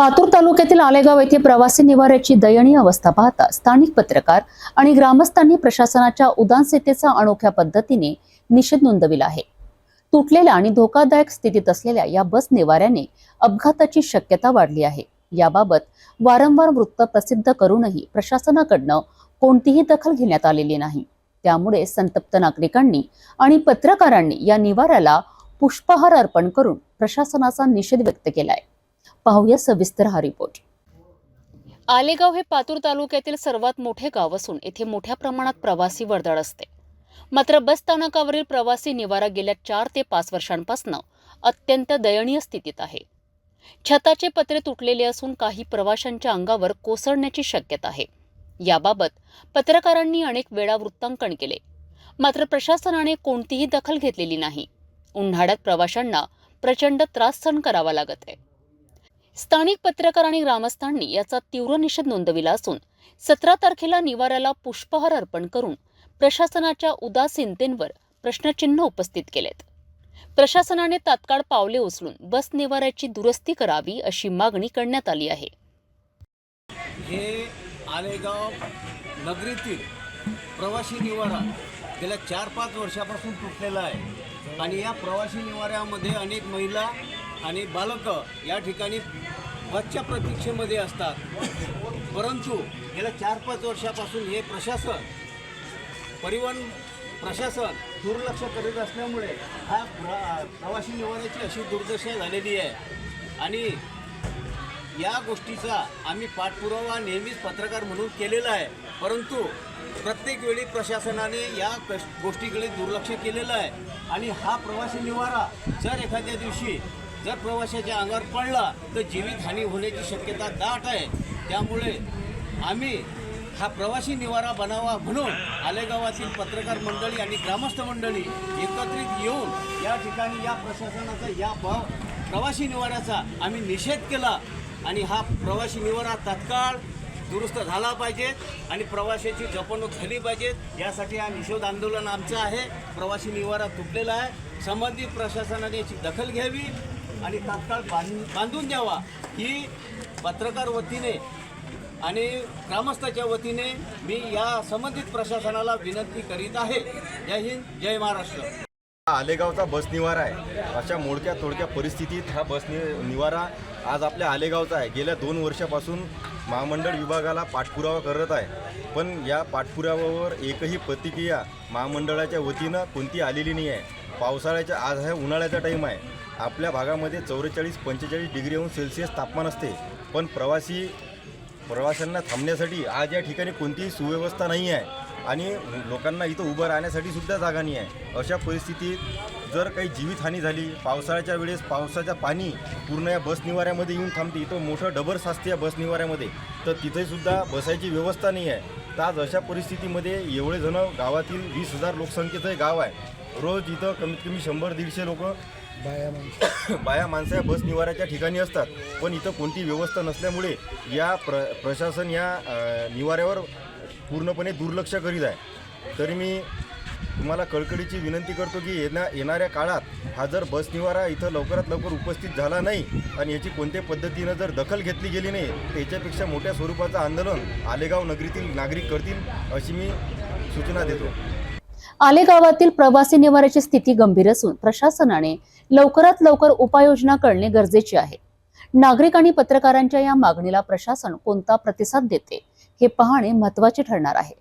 पातूर तालुक्यातील आलेगाव येथे प्रवासी निवाऱ्याची दयनीय अवस्था पाहता स्थानिक पत्रकार आणि ग्रामस्थांनी प्रशासनाच्या उदानसेतेचा अनोख्या पद्धतीने निषेध नोंदविला आहे. तुटलेल्या आणि धोकादायक स्थितीत असलेल्या या बस निवाऱ्याने अपघाताची शक्यता वाढली आहे. याबाबत वारंवार वृत्त प्रसिद्ध करूनही प्रशासनाकडनं कोणतीही दखल घेण्यात आलेली नाही. त्यामुळे संतप्त नागरिकांनी आणि पत्रकारांनी या निवाऱ्याला पुष्पहार अर्पण करून प्रशासनाचा निषेध व्यक्त केलाय. पाहूया सविस्तर हा रिपोर्ट. आलेगाव हे पातूर तालुक्यातील सर्वात मोठे गाव असून येथे मोठ्या प्रमाणात प्रवासी वर्दळ असते. मात्र बस स्थानकावरील प्रवासी निवारा गेल्या चार ते पाच वर्षांपासून अत्यंत दयनीय स्थितीत आहे. छताचे पत्रे तुटलेले असून काही प्रवाशांच्या अंगावर कोसळण्याची शक्यता आहे. याबाबत पत्रकारांनी अनेक वेळा वृत्तांकन केले. मात्र प्रशासनाने कोणतीही दखल घेतलेली नाही. उन्हाळ्यात प्रवाशांना प्रचंड त्रास सहन करावा लागत आहे. स्थानिक पत्रकार आणि ग्रामस्थांनी याचा तीव्र निषेध नोंदविला असून सतरा तारखेला निवाऱ्याला पुष्पहार अर्पण करून प्रशासनाच्या उदासीनतेवर प्रश्नचिन्ह उपस्थित केलेत. प्रशासनाने तात्काळ पावले उचलून बस निवाऱ्याची दुरुस्ती करावी अशी मागणी करण्यात आली आहे. हे आलेगाव नगरीतील प्रवासी निवारा गेल्या चार पाच वर्षापासून तुटलेला आहे. आणि या प्रवासी निवाऱ्यामध्ये अनेक महिला आणि बालकं या ठिकाणी बसच्या प्रतीक्षेमध्ये असतात. परंतु गेल्या चार पाच वर्षापासून हे प्रशासन परिवहन प्रशासन दुर्लक्ष करीत असल्यामुळे हा प्रवासी निवाराची अशी दुर्दशा झालेली आहे. आणि या गोष्टीचा आम्ही पाठपुरावा नेहमीच पत्रकार म्हणून केलेला आहे. परंतु प्रत्येक वेळी प्रशासनाने या कश गोष्टीकडे दुर्लक्ष केलेलं आहे. आणि हा प्रवासी निवारा जर एखाद्या दिवशी जर प्रवाशाच्या अंगावर पडला तर जीवितहानी होण्याची शक्यता दाट आहे. त्यामुळे आम्ही हा प्रवासी निवारा बनावा म्हणून आलेगावातील पत्रकार मंडळी आणि ग्रामस्थ मंडळी एकत्रित येऊन या ठिकाणी या प्रशासनाचा या प प्रवासी निवाऱ्याचा आम्ही निषेध केला आणि हा प्रवासी निवारा तात्काळ दुरुस्त झाला पाहिजे आणि प्रवाशाची जपणूक झाली पाहिजे. यासाठी हा निषेध आंदोलन आमचं आहे. प्रवासी निवारा तुटलेला आहे. संबंधित प्रशासनाने याची दखल घ्यावी. आणि तात्काळ बांध बांधून द्यावा. ही पत्रकार वतीने आणि ग्रामस्थाच्या वतीने मी या संबंधित प्रशासनाला विनंती करीत आहे. जय हिंद जय महाराष्ट्र. हा आलेगावचा बस निवारा आहे. अशा मोडक्या तोडक्या परिस्थितीत हा बस नि निवारा आज आपल्या आलेगावचा आहे. गेल्या दोन वर्षापासून महामंडळ विभागाला पाठपुरावा करत आहे. पण या पाठपुराव्यावर एकही प्रतिक्रिया महामंडळाच्या वतीनं कोणती आलेली नाही आहे पावसाळ्याच्या आज आहे उन्हाळ्याचा टाईम आहे. आपल्या भागामध्ये चौवेचाळीस पंचेचाळीस डिग्रीहून सेल्सिअस तापमान असते. पण प्रवासी प्रवाशांना थांबण्यासाठी आज या ठिकाणी कोणतीही सुव्यवस्था नाही आहे. आणि लोकांना इथं उभं राहण्यासाठी सुद्धा जागा नाही आहे. अशा परिस्थितीत जर काही जीवितहानी झाली पावसाळ्याच्या वेळेस पावसाचं पाणी पूर्ण या बस निवाऱ्यामध्ये येऊन थांबते इथं मोठं डबर साचते या बस निवाऱ्यामध्ये तर तिथेसुद्धा बसायची व्यवस्था नाही आहे. तर आज अशा परिस्थितीमध्ये एवढे जण गावातील वीस हजार लोकसंख्येचं हे गाव आहे. रोज इथं कमीत कमी शंभर दीडशे लोक बाया माणसं. या बस निवाऱ्याच्या ठिकाणी असतात. पण इथं कोणती व्यवस्था नसल्यामुळे या प्र प्रशासन या निवाऱ्यावर पूर्णपणे दुर्लक्ष करीत आहे. तरी मी तुम्हाला कळकळीची विनंती करतो की येण्या येणाऱ्या काळात हा जर बस निवारा इथं लवकरात लवकर उपस्थित झाला नाही आणि याची कोणत्या पद्धतीनं जर दखल घेतली गेली नाही तर याच्यापेक्षा मोठ्या स्वरूपाचं आंदोलन आलेगाव नगरीतील नागरिक करतील अशी मी सूचना देतो. आलेगावातील प्रवासी निवाऱ्याची स्थिती गंभीर असून प्रशासनाने लवकरात लवकर उपाययोजना करणे गरजेचे आहे. नागरिक आणि पत्रकारांच्या या मागणीला प्रशासन कोणता प्रतिसाद देते हे पाहणे महत्त्वाचे ठरणार आहे.